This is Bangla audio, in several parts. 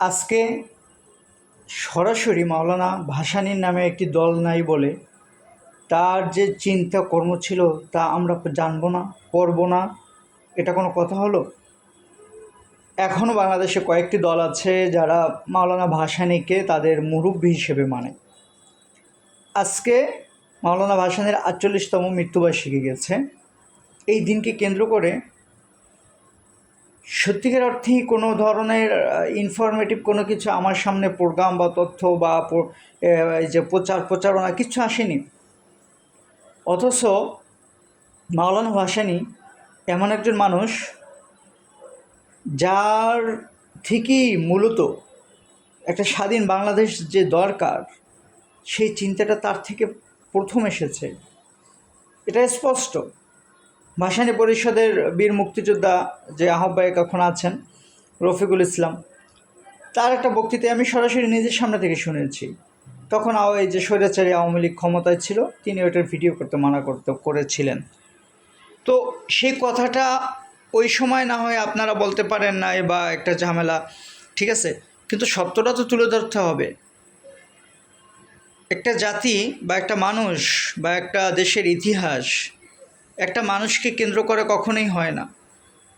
আজকে সরাসরি মাওলানা ভাসানীর নামে একটি দল নাই বলে তার যে চিন্তা কর্ম ছিল তা আমরা জানব না পড়ব না। এটা কোনো কথা হলো? এখনও বাংলাদেশে কয়েকটি দল আছে যারা মাওলানা ভাসানীকে তাদের মুরব্বী হিসেবে মানে। আজকে মাওলানা ভাসানীর আটচল্লিশতম মৃত্যুবার্ষিকী গেছে। এই দিনকে কেন্দ্র করে সত্যিকার অর্থেই কোনো ধরনের ইনফরমেটিভ কোনো কিছু আমার সামনে প্রোগ্রাম বা তথ্য বা যে প্রচার প্রচারণা কিচ্ছু আসেনি। অথচ মাওলানা ভাসানী এমন একজন মানুষ যার থেকেই মূলত একটা স্বাধীন বাংলাদেশ যে দরকার, সেই চিন্তাটা তার থেকে প্রথম এসেছে। এটা স্পষ্ট। ভাসানী পরিষদের বীর মুক্তিযোদ্ধা যে আহ্বায়ক এখন আছেন, রফিকুল ইসলাম, তার একটা বক্তৃতায় আমি সরাসরি নিজের সামনে থেকে শুনেছি। তখন আও এই যে স্বৈরাচারী আওয়ামী লীগ ক্ষমতায় ছিল, তিনি ওইটার ভিডিও করতে, মানা করতে, করেছিলেন। তো সেই কথাটা ওই সময় না হয় আপনারা বলতে পারেন না বা একটা ঝামেলা, ঠিক আছে? কিন্তু সত্যটা তো তুলে ধরতে হবে। একটা জাতি বা একটা মানুষ বা একটা দেশের ইতিহাস একটা মানুষকে কেন্দ্র করে কখনোই হয় না।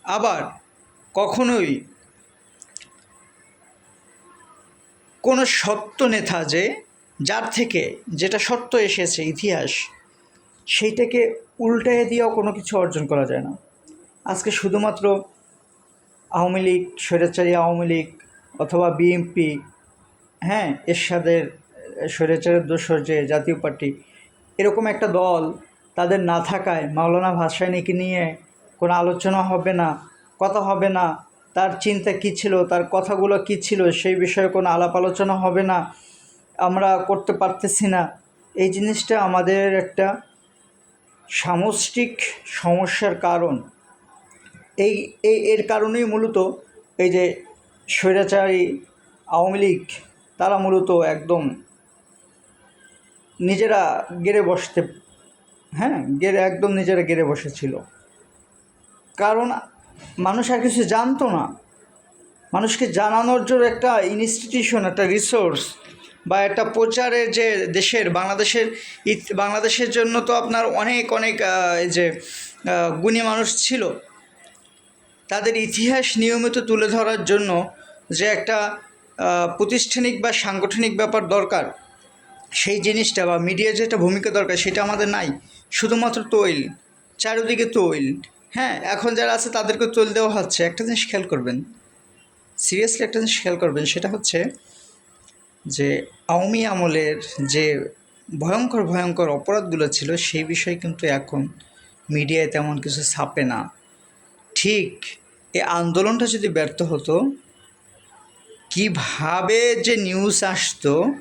আবার কখনোই কোনো সত্য নেতা যে, যার থেকে যেটা সত্য এসেছে, ইতিহাস, সেইটাকে উল্টায় দিয়েও কোনো কিছু অর্জন করা যায় না। আজকে শুধুমাত্র আওয়ামী লীগ, স্বৈরাচারী আওয়ামী লীগ অথবা বিএনপি হ্যাঁ এরশাদের, স্বৈরাচারের দোসর যে জাতীয় পার্টি, এরকম একটা দল তাদের না থাকায় মাওলানা ভাসানীকে নিয়ে কোনো আলোচনা হবে না, কথা হবে না। তার চিন্তা কী ছিল, তার কথাগুলো কী ছিল, সেই বিষয়ে কোনো আলাপ আলোচনা হবে না, আমরা করতে পারতেছি না। এই জিনিসটা আমাদের একটা সামষ্টিক সমস্যার কারণ। এই এই, এর কারণেই মূলত এই যে স্বৈরাচারী আওয়ামী লীগ, তারা মূলত একদম নিজেরা গেড়ে বসতে হ্যাঁ গেড়ে একদম নিজেরা গেড়ে বসেছিল। কারণ মানুষ আর কিছু জানতো না। মানুষকে জানানোর জন্য একটা ইনস্টিটিউশন একটা রিসোর্স বা একটা প্রচারের যে দেশের, বাংলাদেশের বাংলাদেশের জন্য তো আপনার অনেক অনেক যে গুণী মানুষ ছিল। তাদের ইতিহাস নিয়মিত তুলে ধরার জন্য যে একটা প্রতিষ্ঠানিক বা সাংগঠনিক ব্যাপার দরকার। সেই জিনিসটা বা মিডিয়ার যেটা ভূমিকা দরকার সেটা আমাদের নাই। শুধুমাত্র তৈল, চারিদিকে তৈল। হ্যাঁ এখন যারা আছে তাদেরকে তৈল দেওয়া হচ্ছে। একটা জিনিস খেয়াল করবেন। সিরিয়াসলি একটা জিনিস খেয়াল করবেন, সেটা হচ্ছে যে আওয়ামী আমলের যে ভয়ঙ্কর ভয়ঙ্কর অপরাধগুলো ছিল, সেই বিষয়ে কিন্তু এখন মিডিয়ায় তেমন কিছু ছাপে না। ঠিক এই আন্দোলনটা যদি ব্যর্থ হতো, কীভাবে যে নিউজ আসতো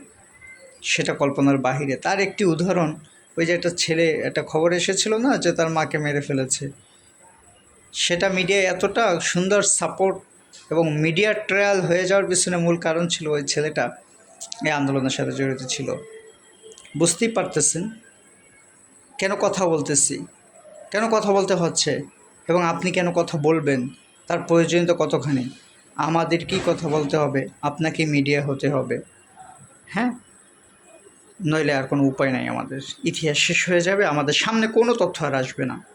সেটা কল্পনার বাহিরে। তার একটি উদাহরণ, ওই যে একটা ছেলে, একটা খবর এসেছিল না যে তার মাকে মেরে ফেলেছে? সেটা মিডিয়ায় এতটা সুন্দর সাপোর্ট এবং মিডিয়া ট্রায়াল হয়ে যাওয়ার পিছনে মূল কারণ ছিল ওই ছেলেটা, এই আন্দোলনের সাথে জড়িত ছিল। বুঝতেই পারতেছেন? কেন কথা বলতেছি? কেন কথা বলতে হচ্ছে? এবং আপনি কেন কথা বলবেন? তার প্রয়োজনীয়তা কতখানি? আমাদেরকেই কথা বলতে হবে? আপনাকে মিডিয়া হতে হবে। হ্যাঁ? নইলে আর কোনো উপায় নাই আমাদের। ইতিহাস শেষ হয়ে যাবে, আমাদের সামনে কোনো তথ্য আর আসবে না।